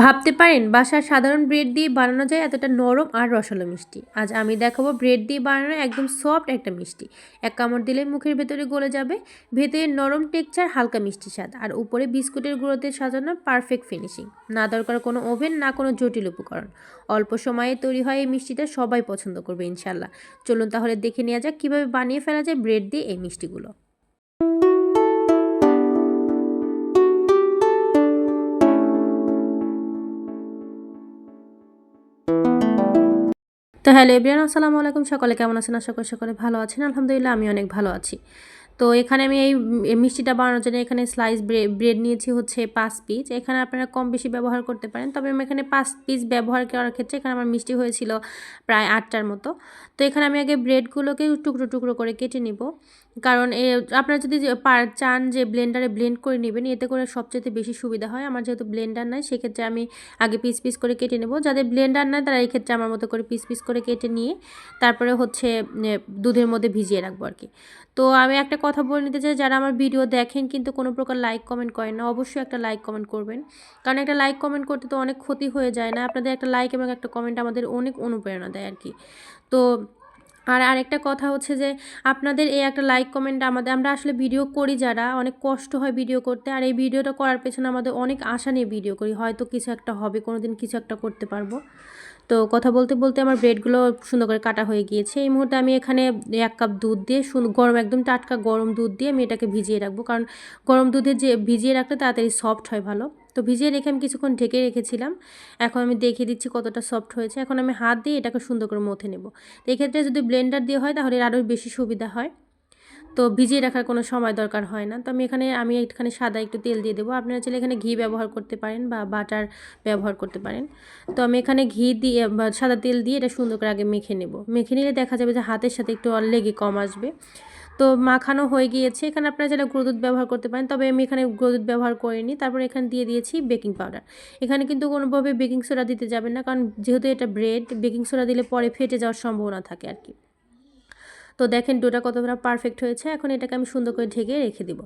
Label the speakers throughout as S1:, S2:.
S1: ভাবতে পারেন, বাসার সাধারণ ব্রেড দিয়ে বানানো যায় এতটা নরম আর রসালো মিষ্টি। আজ আমি দেখাবো ব্রেড দিয়ে বানানো একদম সফট একটা মিষ্টি। এক কামড় দিলে মুখের ভেতরে গলে যাবে ভেতরে নরম টেক্সচার, হালকা মিষ্টি স্বাদ, আর উপরে বিস্কুটের গুঁড়োতে সাজানো পারফেক্ট ফিনিশিং না দরকার কোনো ওভেন, না কোনো জটিল উপকরণ। অল্প সময়ে তৈরি হয় এই মিষ্টিটা সবাই পছন্দ করবে ইনশাল্লাহ চলুন তাহলে দেখে নেওয়া যাক কীভাবে বানিয়ে ফেলা যায় ব্রেড দিয়ে এই মিষ্টিগুলো। তো হ্যালো এভরিয়ান আসসালামু আলাইকুম। সকলে কেমন আছেন? আশা করি সকলে ভালো আছেন। আলহামদুলিল্লাহ, আমি অনেক ভালো আছি। তো এখানে আমি এই মিষ্টিটা বানানোর জন্য এখানে স্লাইস ব্রেড নিয়েছি হচ্ছে পাঁচ পিস এখানে আপনারা কম বেশি ব্যবহার করতে পারেন। তবে আমি এখানে পাঁচ পিস ব্যবহার করার ক্ষেত্রে এখানে আমার মিষ্টি হয়েছিল প্রায় আটটার মতো। তো এখানে আমি আগে ব্রেডগুলোকে টুকরো টুকরো করে কেটে নিব। কারণ এ, আপনারা যদি চান যে ব্লেন্ডারে ব্লেন্ড করে নেবেন, এতে করে সবচেয়ে বেশি সুবিধা হয়। আমার যেহেতু ব্লেন্ডার নাই, সেক্ষেত্রে আমি আগে পিস পিস করে কেটে নেব। যাদের ব্লেন্ডার নাই, তারা এই ক্ষেত্রে আমার মতো করে পিস পিস করে কেটে নিয়ে তারপরে হচ্ছে দুধের মধ্যে ভিজিয়ে রাখব আর কি। তো আমি একটা কথা বলে নিতে চাই, যারা আমার ভিডিও দেখেন কিন্তু কোনো প্রকার লাইক কমেন্ট করেন না, অবশ্যই একটা লাইক কমেন্ট করবেন। কারণ একটা লাইক কমেন্ট করতে তো অনেক ক্ষতি হয়ে যায় না, আপনাদের একটা লাইক এবং একটা কমেন্ট আমাদের অনেক অনুপ্রেরণা দেয় আর কি তো আর আরেকটা কথা হচ্ছে যে, আপনাদের এই একটা লাইক কমেন্ট আমাদের, আমরা আসলে ভিডিও করি যারা, অনেক কষ্ট হয় ভিডিও করতে, আর এই ভিডিওটা করার পেছনে আমাদের অনেক আশা নিয়ে ভিডিও করি, হয়তো কিছু একটা হবে কোনো দিন কিছু একটা করতে পারব। তো কথা বলতে বলতে আমার ব্রেডগুলো সুন্দর করে কাটা হয়ে গিয়েছে। এই মুহূর্তে আমি এখানে এক কাপ দুধ দিয়ে গরম, একদম টাটকা গরম দুধ দিয়ে আমি এটাকে ভিজিয়ে রাখব। কারণ গরম দুধে যে ভিজিয়ে রাখলে তাড়াতাড়ি সফট হয় ভালো। তো ভিজিয়ে রেখে আমি কিছুক্ষণ ঢেকে রেখেছিলাম। এখন আমি দেখিয়ে দিচ্ছি কতটা সফট হয়েছে। এখন আমি হাত দিয়ে এটাকে সুন্দর করে মথে নেব। এক্ষেত্রে যদি ব্লেন্ডার দিয়ে হয় তাহলে আরও বেশি সুবিধা হয়। তো ভিজিয়ে রাখার কোনো সময় দরকার হয় না। তো আমি এখানে আমি এখানে সাদা একটু তেল দিয়ে দেবো। আপনারা চাইলে এখানে ঘি ব্যবহার করতে পারেন বা বাটার ব্যবহার করতে পারেন। তো আমি এখানে ঘি দিয়ে সাদা তেল দিয়ে এটা সুন্দর করে আগে মেখে নেব। মেখে নিলে দেখা যাবে যে হাতের সাথে একটু লেগে কম আসবে। তো মাখানো হয়ে গিয়েছে। এখানে আপনারা যারা গুঁড়ো ব্যবহার করতে পারেন। তবে আমি এখানে গুঁড়ো দুধ ব্যবহার করিনি। তারপর এখানে দিয়ে দিয়েছি বেকিং পাউডার। এখানে কিন্তু কোনোভাবে বেকিং সোডা দিতে যাবেন না। কারণ যেহেতু এটা ব্রেড, বেকিং সোডা দিলে পরে ফেটে যাওয়ার সম্ভাবনা থাকে আর কি। তো দেখেন ডোটা কতটা পারফেক্ট হয়েছে। এখন এটাকে আমি সুন্দর করে ঢেকে রেখে দিব।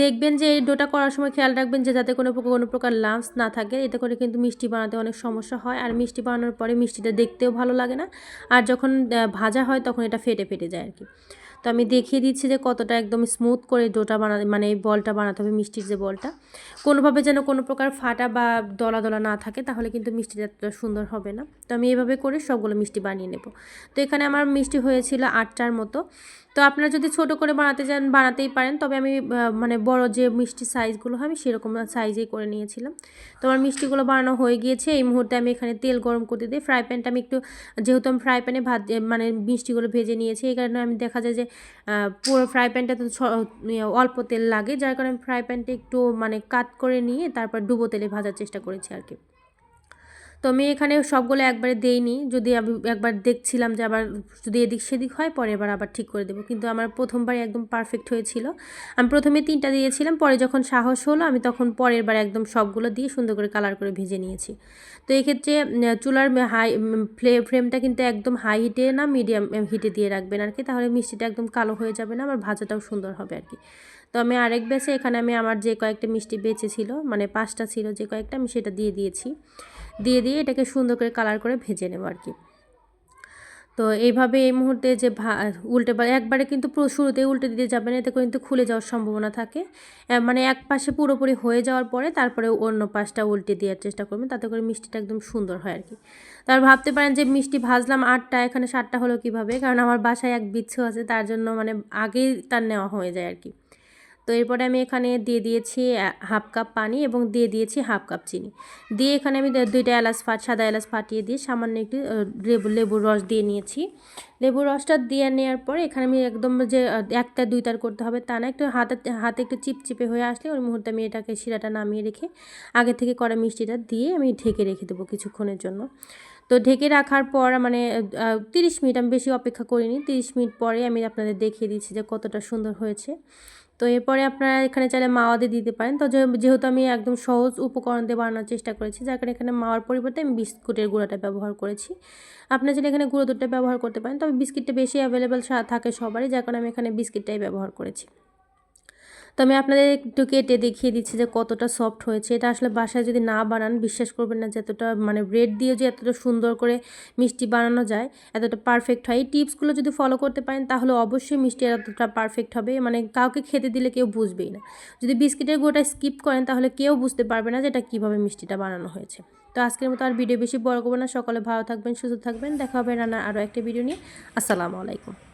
S1: দেখবেন যে এই ডোটা করার সময় খেয়াল রাখবেন যে যাতে কোনো কোনো প্রকার লাঞ্চ না থাকে, এতে করে কিন্তু মিষ্টি বানাতে অনেক সমস্যা হয়। আর মিষ্টি বানানোর পরে মিষ্টিটা দেখতেও ভালো লাগে না। আর যখন ভাজা হয় তখন এটা ফেটে ফেটে যায় আর কি তো আমি দেখিয়ে দিচ্ছি যে কতটা একদম স্মুথ করে ডোটা বানাতে মানে বলটা বানাতে হবে, মিষ্টির যে বলটা। কোনোভাবে যেন কোনো প্রকার ফাটা বা দলা দলা না থাকে, তাহলে কিন্তু মিষ্টিটা এতটা সুন্দর হবে না। তো আমি এইভাবে করে সবগুলো মিষ্টি বানিয়ে নেব। তো এখানে আমার মিষ্টি হয়েছিল আটটার মতো। তো আপনারা যদি ছোট করে বানাতে চান, বানাতেই পারেন। তবে আমি মানে বড় যে মিষ্টি সাইজগুলো হয়, আমি সেরকম সাইজেই করে নিয়েছিলাম। তো আমার মিষ্টিগুলো বানানো হয়ে গিয়েছে। এই মুহূর্তে আমি এখানে তেল গরম করতে দিই। ফ্রাই প্যানটা আমি একটু, যেহেতু আমি ফ্রাই প্যানে ভাত মানে মিষ্টিগুলো ভেজে নিয়েছি, এই কারণে আমি দেখা যায় যে পুরো ফ্রাই প্যানটা তো ইয়ে, অল্প তেল লাগে যার কারণে ফ্রাই প্যানটা একটু মানে কাট করে নিয়ে তারপর ডুবো তেলে ভাজার চেষ্টা করেছি আর কি। তো আমি এখানে সবগুলো একবারে দেইনি। যদি আমি একবার দেখছিলাম যে আবার যদি এদিক সেদিক হয়, পরে এবার আবার ঠিক করে দেবো। কিন্তু আমার প্রথমবার একদম পারফেক্ট হয়েছিল। আমি প্রথমে তিনটা দিয়েছিলাম, পরে যখন সাহস হলো, আমি তখন পরের বার একদম সবগুলো দিয়ে সুন্দর করে কালার করে ভেজে নিয়েছি। তো এক্ষেত্রে চুলার হাই ফ্লে ফ্লেমটা কিন্তু একদম হাই হিটে না মিডিয়াম হিটে দিয়ে রাখবেন আর কি তাহলে মিষ্টিটা একদম কালো হয়ে যাবে না আমার ভাজাটাও সুন্দর হবে আর কি তো আমি আরেক বেছে এখানে আমি আমার যে কয়েকটা মিষ্টি বেঁচে ছিল মানে পাঁচটা ছিল যে কয়েকটা, আমি সেটা দিয়ে দিয়েছি। দিয়ে দিয়ে এটাকে সুন্দর করে কালার করে ভেজে নেব আর কি। তো এইভাবে এই মুহূর্তে যে ভা, উল্টে একবারে কিন্তু শুরুতেই উল্টে দিতে যাবেন, এতে কিন্তু খুলে যাওয়ার সম্ভাবনা থাকে। মানে এক পাশে পুরোপুরি হয়ে যাওয়ার পরে তারপরে অন্য পাশটা উল্টে দেওয়ার চেষ্টা করবেন, তাতে করে মিষ্টিটা একদম সুন্দর হয় আর কি। তার ভাবতে পারেন যে মিষ্টি ভাজলাম আটটা, এখানে সাতটা হলো কীভাবে? কারণ আমার বাসায় এক বিচ্ছু আছে, তার জন্য মানে আগেই তার নেওয়া হয়ে যায় আর কি। তো এরপরে আমি এখানে দিয়ে দিয়েছি হাফ কাপ পানি এবং দিয়ে দিয়েছি হাফ কাপ চিনি। দিয়ে এখানে আমি দুইটা এলাচ ফাট সাদা এলাচ ফাটিয়ে দিয়ে সামান্য একটু লেবু, লেবুর রস দিয়ে নিয়েছি। লেবুর রসটা দিয়ে নেওয়ার পরে এখানে আমি একদম যে একটা, দুইটার করতে হবে তা না, একটু হাতে হাতে একটু চিপচিপে হয়ে আসলে ওই মুহূর্তে আমি এটাকে শিরাটা নামিয়ে রেখে আগে থেকে করা মিষ্টিটা দিয়ে আমি ঢেকে রেখে দেবো কিছুক্ষণের জন্য। তো ঢেকে রাখার পর মানে তিরিশ মিনিট আমি বেশি অপেক্ষা করিনি, তিরিশ মিনিট পরে আমি আপনাদের দেখিয়ে দিচ্ছি যে কতটা সুন্দর হয়েছে। তো এরপরে আপনারা এখানে চাইলে মাওয়া দিয়ে দিতে পারেন। তো যেহেতু আমি একদম সহজ উপকরণ দিয়ে বানানোর চেষ্টা করেছি, যার কারণে এখানে মাওয়ার পরিবর্তে আমি বিস্কুটের গুঁড়াটা ব্যবহার করেছি। আপনারা চাইলে এখানে গুঁড়ো দুধটা ব্যবহার করতে পারেন, তবে বিস্কিটটা বেশি অ্যাভেলেবেল থাকে সবারই, যার কারণে আমি এখানে বিস্কিটটাই ব্যবহার করেছি। তো আমি আপনাদের একটু কেটে দেখিয়ে দিচ্ছি যে কতটা সফট হয়েছে। এটা আসলে বাসায় যদি না বানান, বিশ্বাস করবেন না যে এতটা মানে ব্রেড দিয়ে যে এতটা সুন্দর করে মিষ্টি বানানো যায়, এতটা পারফেক্ট হয়। এই টিপসগুলো যদি ফলো করতে পারেন, তাহলে অবশ্যই মিষ্টি এতটা পারফেক্ট হবে। মানে কাউকে খেতে দিলে কেউ বুঝবেই না। যদি বিস্কিটের গোটা স্কিপ করেন, তাহলে কেউ বুঝতে পারবে না যে এটা কীভাবে মিষ্টিটা বানানো হয়েছে। তো আজকের মতো আর ভিডিও বেশি বড় করব না। সকলে ভালো থাকবেন, সুস্থ থাকবেন। দেখা হবে রান্নার আরও একটা ভিডিও নিয়ে। আসসালামু আলাইকুম।